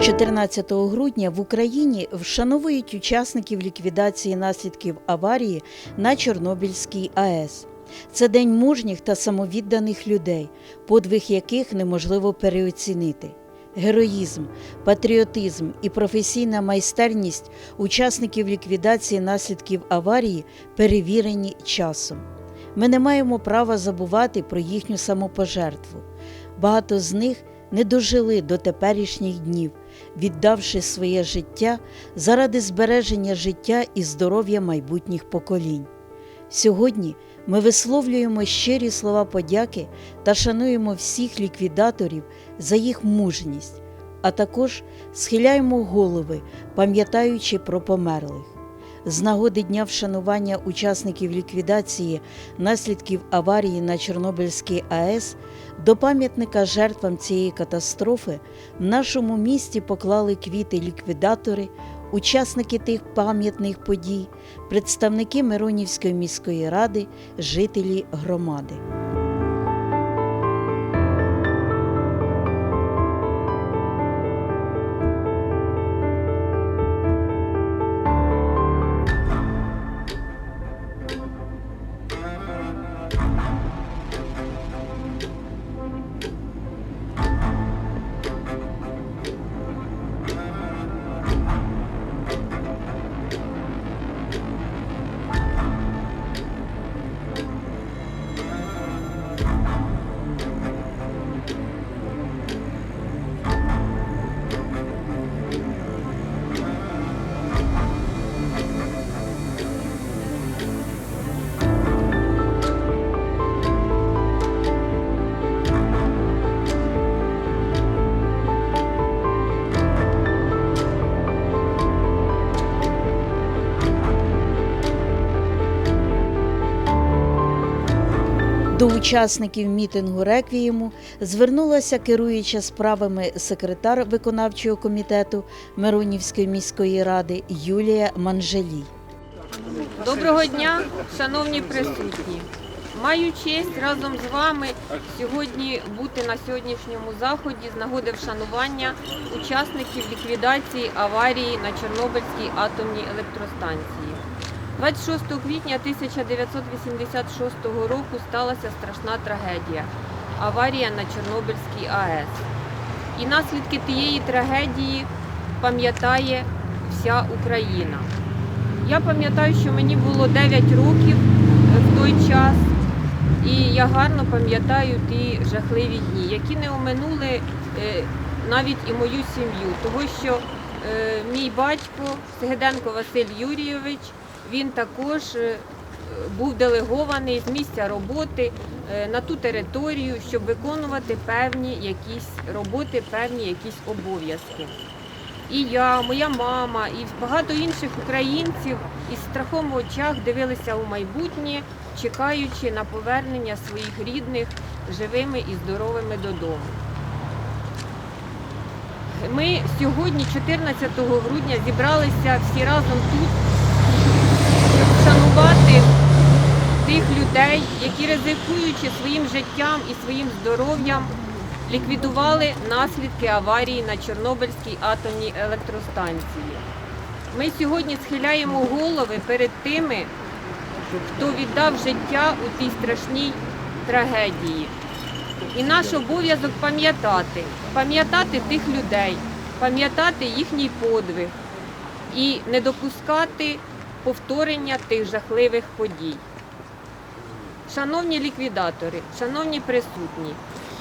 14 грудня в Україні вшановують учасників ліквідації наслідків аварії на Чорнобильській АЕС. Це день мужніх та самовідданих людей, подвиг яких неможливо переоцінити. Героїзм, патріотизм і професійна майстерність учасників ліквідації наслідків аварії перевірені часом. Ми не маємо права забувати про їхню самопожертву. Багато з них не дожили до теперішніх днів, віддавши своє життя заради збереження життя і здоров'я майбутніх поколінь. Сьогодні ми висловлюємо щирі слова подяки та шануємо всіх ліквідаторів за їх мужність, а також схиляємо голови, пам'ятаючи про померлих. З нагоди дня вшанування учасників ліквідації наслідків аварії на Чорнобильській АЕС до пам'ятника жертвам цієї катастрофи в нашому місті поклали квіти ліквідатори, учасники тих пам'ятних подій, представники Миронівської міської ради, жителі громади. Учасників мітингу реквієму звернулася керуюча справами секретар виконавчого комітету Миронівської міської ради Юлія Манжелій. Доброго дня, шановні присутні. Маю честь разом з вами сьогодні бути на сьогоднішньому заході з нагоди вшанування учасників ліквідації аварії на Чорнобильській атомній електростанції. 26 квітня 1986 року сталася страшна трагедія аварія на Чорнобильській АЕС. І наслідки тієї трагедії пам'ятає вся Україна. Я пам'ятаю, що мені було 9 років в той час, і я гарно пам'ятаю ті жахливі дні, які не оминули е, навіть і мою сім'ю, тому що е, мій батько Сегеденко Василь Юрійович, він також е, був делегований з місця роботи е, на ту територію, щоб виконувати певні якісь роботи, певні якісь обов'язки. І я, моя мама, і багато інших українців із страхом в очах дивилися у майбутнє, чекаючи на повернення своїх рідних живими і здоровими додому. Ми сьогодні, 14 грудня, зібралися всі разом тут, щоб вшанувати тих людей, які ризикуючи своїм життям і своїм здоров'ям, ліквідували наслідки аварії на Чорнобильській атомній електростанції. Ми сьогодні схиляємо голови перед тими, хто віддав життя у тій страшній трагедії. І наш обов'язок пам'ятати, пам'ятати тих людей, пам'ятати їхній подвиг і не допускати повторення тих жахливих подій. Шановні ліквідатори, шановні присутні,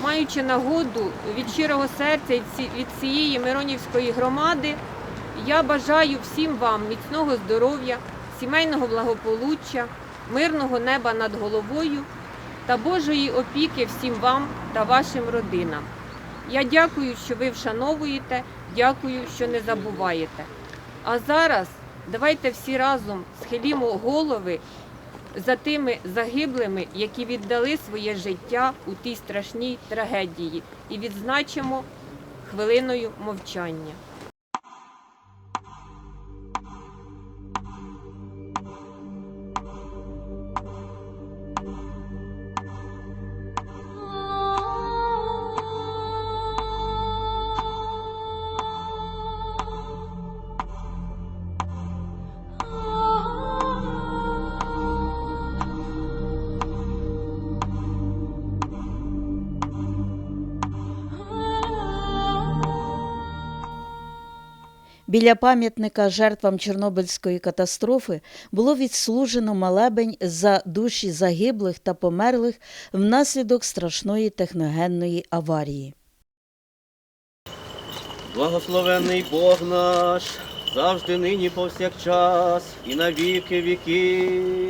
маючи нагоду від щирого серця від цієї Миронівської громади, я бажаю всім вам міцного здоров'я, сімейного благополуччя, мирного неба над головою та Божої опіки всім вам та вашим родинам. Я дякую, що ви вшановуєте, дякую, що не забуваєте. А зараз давайте всі разом схилімо голови за тими загиблими, які віддали своє життя у тій страшній трагедії, і відзначимо хвилиною мовчання. Біля пам'ятника жертвам Чорнобильської катастрофи було відслужено молебень за душі загиблих та померлих внаслідок страшної техногенної аварії. Благословенний Бог наш, завжди нині повсякчас і на віки віків.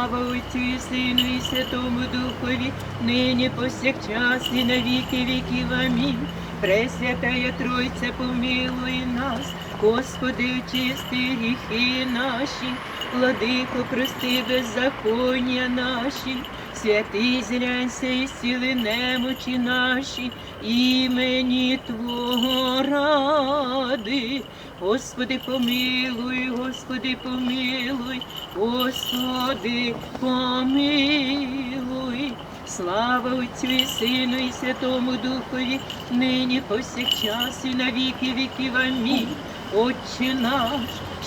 Слава Отцю і Сину і Святому Духові, нині повсякчас і на віки віків. Амінь. Пресвятая Тройця, помилуй нас, Господи, очисти гріхи наші, владико, прости беззаконня наші, святий зрянься і зціли немочі наші, імені Твого ради. Господи, помилуй, Господи, помилуй, Господи, помилуй. Слава Отцю і Сину і Святому Духові, нині повсякчас і на віки віків. Амінь. Отче наш,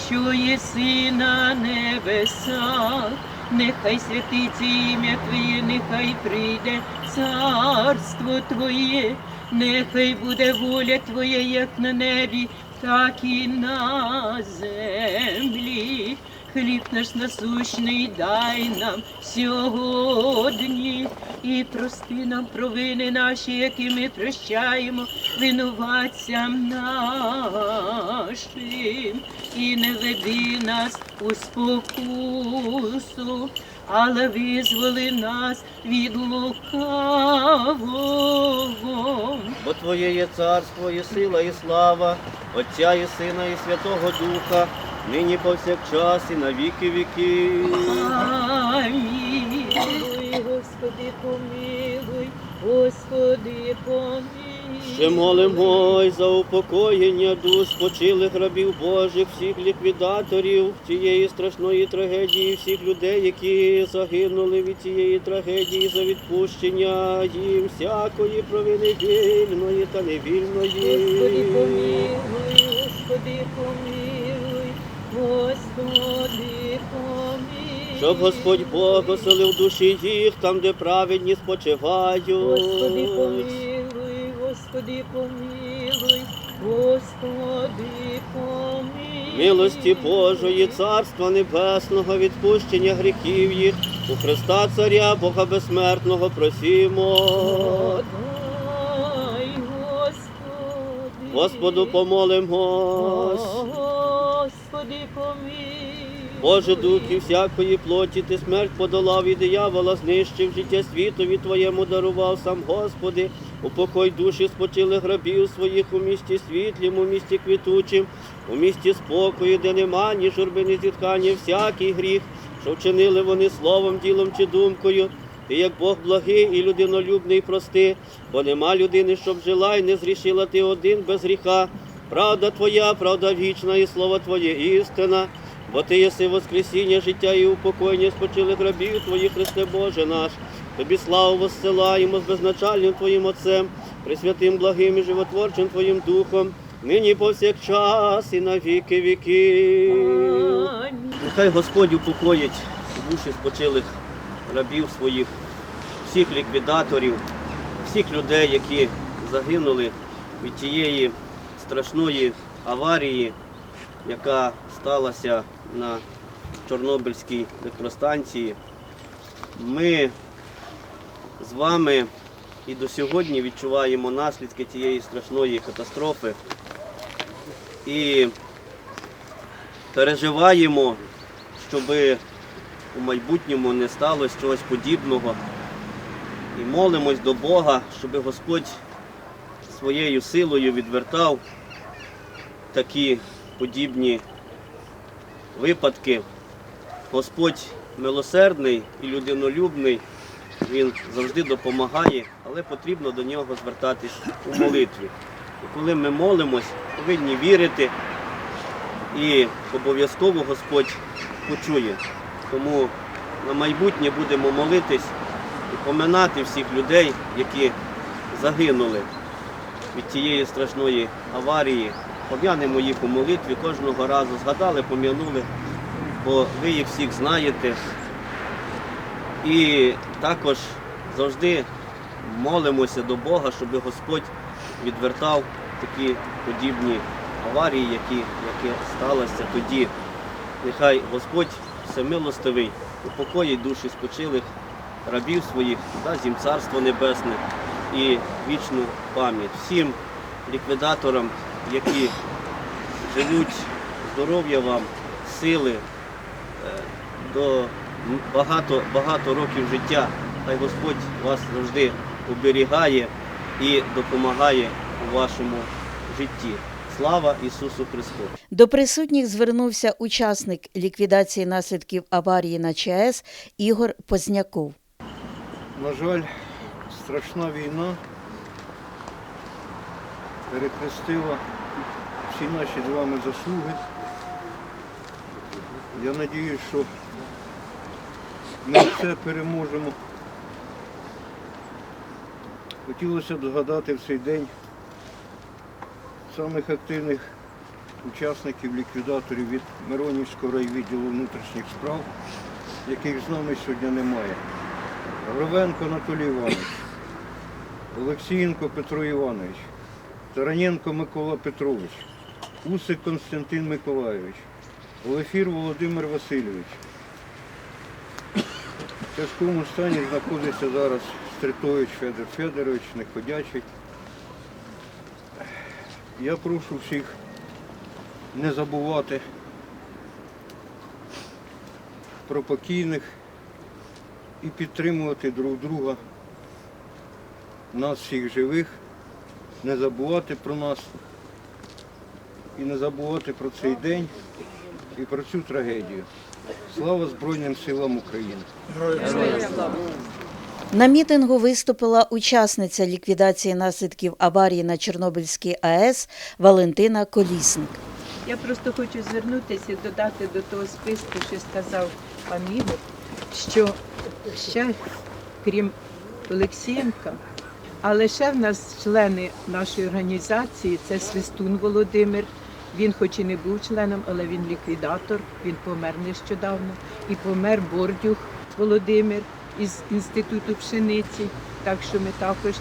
що єси на небесах, нехай святиться ім'я Твоє, нехай прийде царство Твоє, нехай буде воля Твоя, як на небі, так і на землі. Хліб наш насущний дай нам сьогодні і прости нам провини наші, які ми прощаємо винуватцям нашим, і не веди нас у спокусу, але визволи нас від лукавого. Бо Твоє є царство, і сила, і слава, Отця і Сина, і Святого Духа, нині повсякчас і на віки. Амінь. Господи, помилуй, Господи, помилуй. Ще молимо й за упокоєння душ спочилих рабів Божих, всіх ліквідаторів цієї страшної трагедії, всіх людей, які загинули від цієї трагедії за відпущення їм всякої провини вільної та невільної. Господи, помилуй, Господи, помилуй, Господи, помилуй. Щоб Господь Бог оселив душі їх там, де праведні спочивають. Господи, помилуй, Господи, помилуй, Господи, помилуй. Милості Божої, Царства Небесного, відпущення гріхів їх, у Христа Царя, Бога безсмертного, просімо. Господи. Господу помолимось. Боже дух і всякої плоті, ти смерть подолав і диявола знищив, життя світові Твоєму дарував сам Господи. Упокой душі спочилих грабів своїх у місті світлім, у місті квітучим, у місті спокою, де нема ні журби, ні зітхання, всякий гріх, що вчинили вони словом, ділом чи думкою. Ти як Бог благий і людинолюбний прости, бо нема людини, щоб жила і не зрішила ти один без гріха. Правда Твоя, правда вічна, і слово Твоє істина. Бо ти єси воскресіння, життя і упокоєння спочилих рабів Твоїх, Христе Боже наш. Тобі славу воссилаємо з безначальним Твоїм Отцем, присвятим благим і животворчим Твоїм Духом, нині повсякчас і на віки. Амінь. Нехай Господь упокоїть душі спочилих рабів своїх, всіх ліквідаторів, всіх людей, які загинули від тієї страшної аварії, яка сталася на Чорнобильській електростанції. Ми з вами і до сьогодні відчуваємо наслідки цієї страшної катастрофи. І переживаємо, щоб у майбутньому не сталося чогось подібного. І молимось до Бога, щоб Господь своєю силою відвертав такі подібні випадки. Господь милосердний і людинолюбний, Він завжди допомагає, але потрібно до нього звертатись у молитві. І коли ми молимось, повинні вірити, і обов'язково Господь почує. Тому на майбутнє будемо молитись і поминати всіх людей, які загинули від тієї страшної аварії. Пом'янемо їх у молитві кожного разу. Згадали, пом'янули, бо ви їх всіх знаєте. І також завжди молимося до Бога, щоб Господь відвертав такі подібні аварії, які, які сталися тоді. Нехай Господь всемилостивий упокоїть душі спочилих рабів своїх, дасть їм царство небесне і вічну пам'ять. Всім ліквідаторам, які живуть, здоров'я вам, сили, е, до багато, багато років життя. Хай Господь вас завжди оберігає і допомагає у вашому житті. Слава Ісусу Христу! До присутніх звернувся учасник ліквідації наслідків аварії на ЧАЕС Ігор Позняков. На жаль, страшна війна перехрестила всі наші з вами заслуги. Я надіюсь, що ми все переможемо. Хотілося б згадати в цей день самих активних учасників, ліквідаторів від Миронівського райвідділу внутрішніх справ, яких з нами сьогодні немає. Гровенко Анатолій Іванович, Олексієнко Петро Іванович, Тараненко Микола Петрович, Усик Константин Миколайович, Олефір Володимир Васильович. В тяжкому стані знаходиться зараз Стритович Федор Федорович, неходячий. Я прошу всіх не забувати про покійних і підтримувати друг друга, нас всіх живих, не забувати про нас і не забувати про цей день і про цю трагедію. Слава Збройним силам України! На мітингу виступила учасниця ліквідації наслідків аварії на Чорнобильській АЕС Валентина Колісник. Я просто хочу звернутися і додати до того списку, що сказав пан Ігор, що ще, крім Олексієнка, але ще в нас члени нашої організації це Свистун Володимир. Він хоч і не був членом, але він ліквідатор, він помер нещодавно. І помер Бордюх Володимир із Інституту пшениці. Так що ми також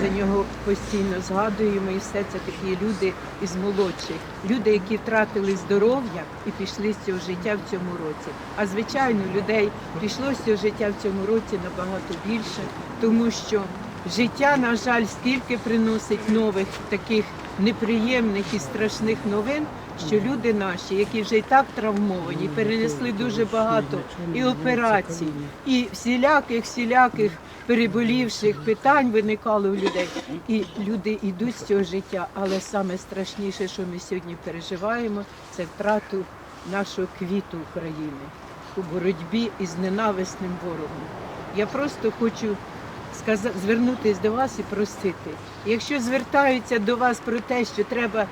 за нього постійно згадуємо, і все це такі люди із молодших, люди, які втратили здоров'я і пішли з цього життя в цьому році. А звичайно, людей пішло з цього життя в цьому році набагато більше, тому що життя, на жаль, стільки приносить нових таких неприємних і страшних новин. Що люди наші, які вже і так травмовані, перенесли дуже багато і операцій, і всіляких всіляких переболівших питань виникало у людей. І люди йдуть з цього життя. Але саме страшніше, що ми сьогодні переживаємо, це втрату нашого квіту України у боротьбі із ненависним ворогом. Я просто хочу звернутися до вас і просити. Якщо звертаються до вас про те, що треба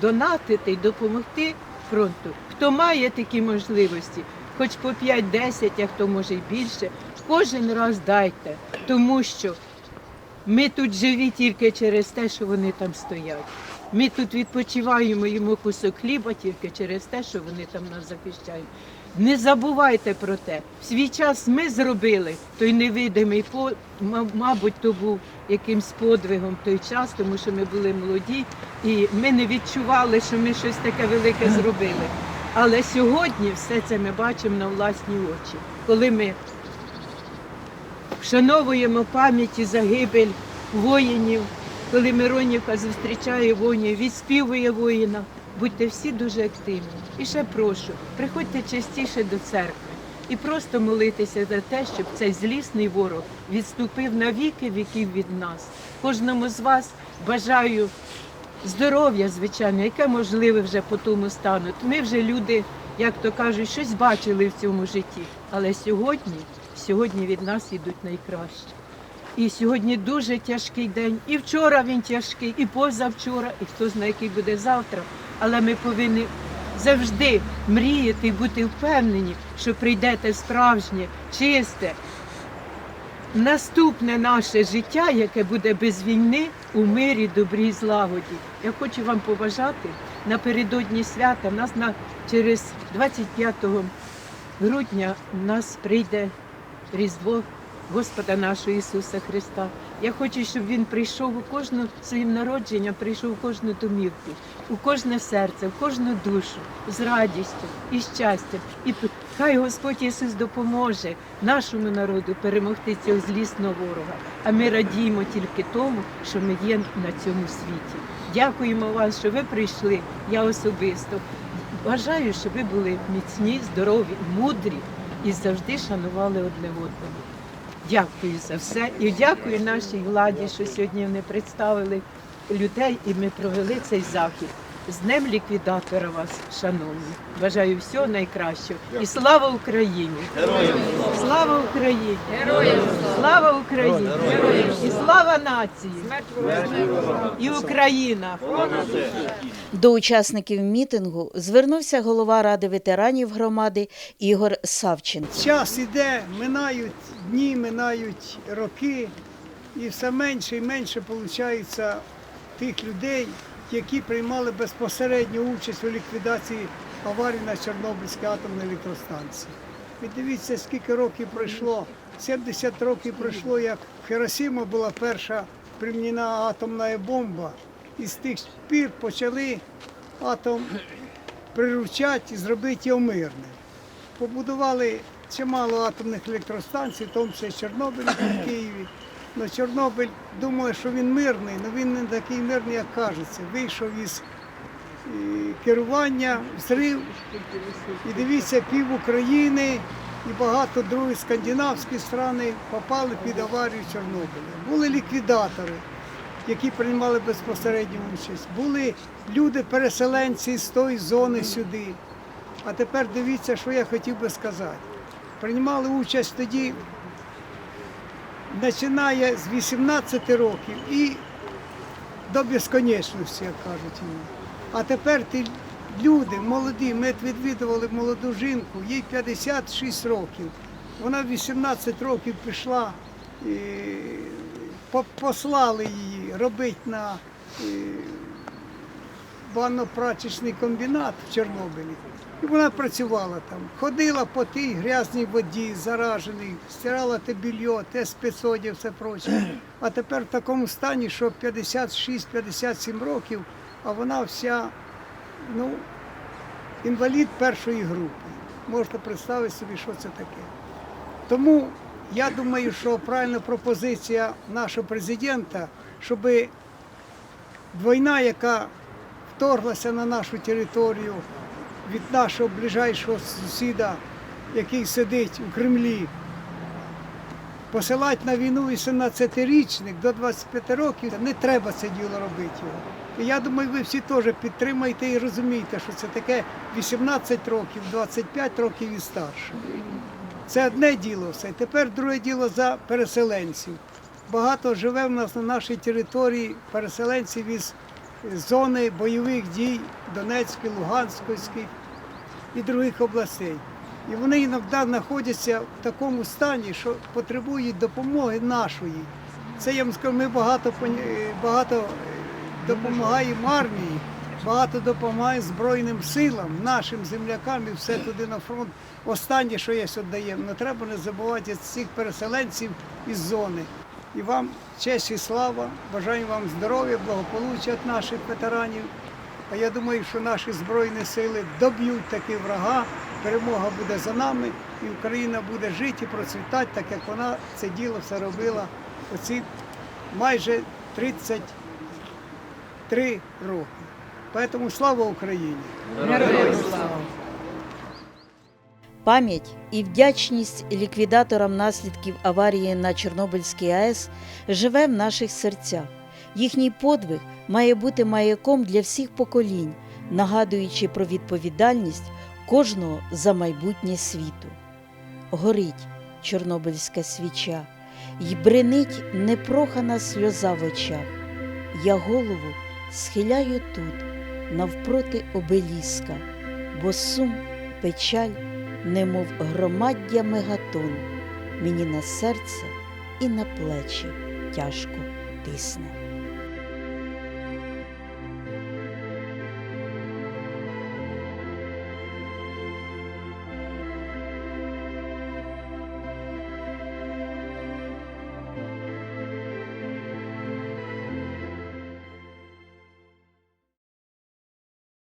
донатити і допомогти фронту, хто має такі можливості, хоч по 5-10, а хто може й більше, кожен раз дайте, тому що ми тут живі тільки через те, що вони там стоять. Ми тут відпочиваємо їмо кусок хліба тільки через те, що вони там нас захищають. Не забувайте про те. В свій час ми зробили той невидимий мабуть, то був якимсь подвигом той час, тому що ми були молоді, і ми не відчували, що ми щось таке велике зробили. Але сьогодні все це ми бачимо на власні очі, коли ми вшановуємо пам'ять і загибель воїнів, коли Миронівка зустрічає воїнів, відспівує воїна. Будьте всі дуже активні. І ще прошу, приходьте частіше до церкви і просто молитися за те, щоб цей злісний ворог відступив на віки віків від нас. Кожному з вас бажаю здоров'я, звичайно, яке можливе вже по тому стану. Ми вже люди, як то кажуть, щось бачили в цьому житті. Але сьогодні, сьогодні від нас йдуть найкраще. І сьогодні дуже тяжкий день. І вчора він тяжкий, і позавчора, і хто знає, який буде завтра. Але ми повинні завжди мріяти і бути впевнені, що прийдете справжнє, чисте, наступне наше життя, яке буде без війни, у мирі, добрі і злагоді. Я хочу вам побажати напередодні свята. Нас на через 25 грудня в нас прийде Різдво Господа нашого Ісуса Христа. Я хочу, щоб Він прийшов у кожну своїм народженням, прийшов у кожну домівку, у кожне серце, в кожну душу з радістю і щастям. І хай Господь Ісус допоможе нашому народу перемогти цього злісного ворога. А ми радіємо тільки тому, що ми є на цьому світі. Дякуємо вам, що ви прийшли. Я особисто бажаю, щоб ви були міцні, здорові, мудрі і завжди шанували одне одного. Дякую за все і дякую нашій владі, що сьогодні вони представили людей і ми провели цей захід. З Днем ліквідатора вас, шановні. Бажаю всього найкращого. І слава Україні! Слава Україні! Слава Україні! І слава нації! І Україна! До учасників мітингу звернувся голова ради ветеранів громади Ігор Савченко. Час іде, минають дні, минають роки, і все менше і менше виходить тих людей, які приймали безпосередню участь у ліквідації аварії на Чорнобильській атомній електростанції. І дивіться, скільки років пройшло. 70 років пройшло, як в Хіросімі була перша приміна атомна бомба. І з тих пір почали атом приручати і зробити його мирним побудували чимало атомних електростанцій, в тому числі Чорнобиль в Києві. Но Чорнобиль думали, що він мирний, але він не такий мирний, як кажеться. Вийшов із керування, взрив. І дивіться, пів України і багато других скандинавських страни попали під аварію Чорнобиля. Були ліквідатори, які приймали безпосередню участь. Були люди-переселенці з тої зони сюди. А тепер дивіться, що я хотів би сказати. Приймали участь тоді, починає з 18 років і до безконечності, як кажуть. йому. А тепер ті люди молоді, ми відвідували молоду жінку, їй 56 років. Вона в 18 років пішла, послали її робити на е, банно-прачечний комбінат в Чорнобилі. І вона працювала там, ходила по тій грязній воді, зараженій, стирала те більйо, те спецодяг, все проче. А тепер в такому стані, що 56-57 років, а вона вся, ну, інвалід першої групи. Можете представити собі, що це таке. Тому я думаю, що правильна пропозиція нашого президента, щоб війна, яка вторглася на нашу територію від нашого ближайшого сусіда, який сидить у Кремлі, посилати на війну 18-річник до 25 років, не треба це діло робити його. І я думаю, ви всі теж підтримаєте і розумієте, що це таке 18 років, 25 років і старше. Це одне діло все. Тепер друге діло за переселенців. Багато живе в нас на нашій території переселенців із зони бойових дій Донецької, Луганської і других областей. І вони іноді знаходяться в такому стані, що потребують допомоги нашої. Це я вам скажу, ми багато, багато допомагаємо армії, багато допомагаємо Збройним силам, нашим землякам і все туди на фронт. Останнє, що є даємо, не треба не забувати цих переселенців із зони. І вам честь і слава, бажаю вам здоров'я, благополуччя від наших ветеранів. А я думаю, що наші Збройні сили доб'ють таки врага, перемога буде за нами, і Україна буде жити і процвітати, так як вона це діло все робила оці майже 33 роки. Тому слава Україні! Героям слава! Пам'ять і вдячність ліквідаторам наслідків аварії на Чорнобильській АЕС живе в наших серцях. Їхній подвиг має бути маяком для всіх поколінь, нагадуючи про відповідальність кожного за майбутнє світу. Горить чорнобильська свіча, й бренить непрохана сльоза в очах. Я голову схиляю тут, навпроти обеліска, бо сум, печаль, немов громаддя мегатон, мені на серце і на плечі тяжко тисне.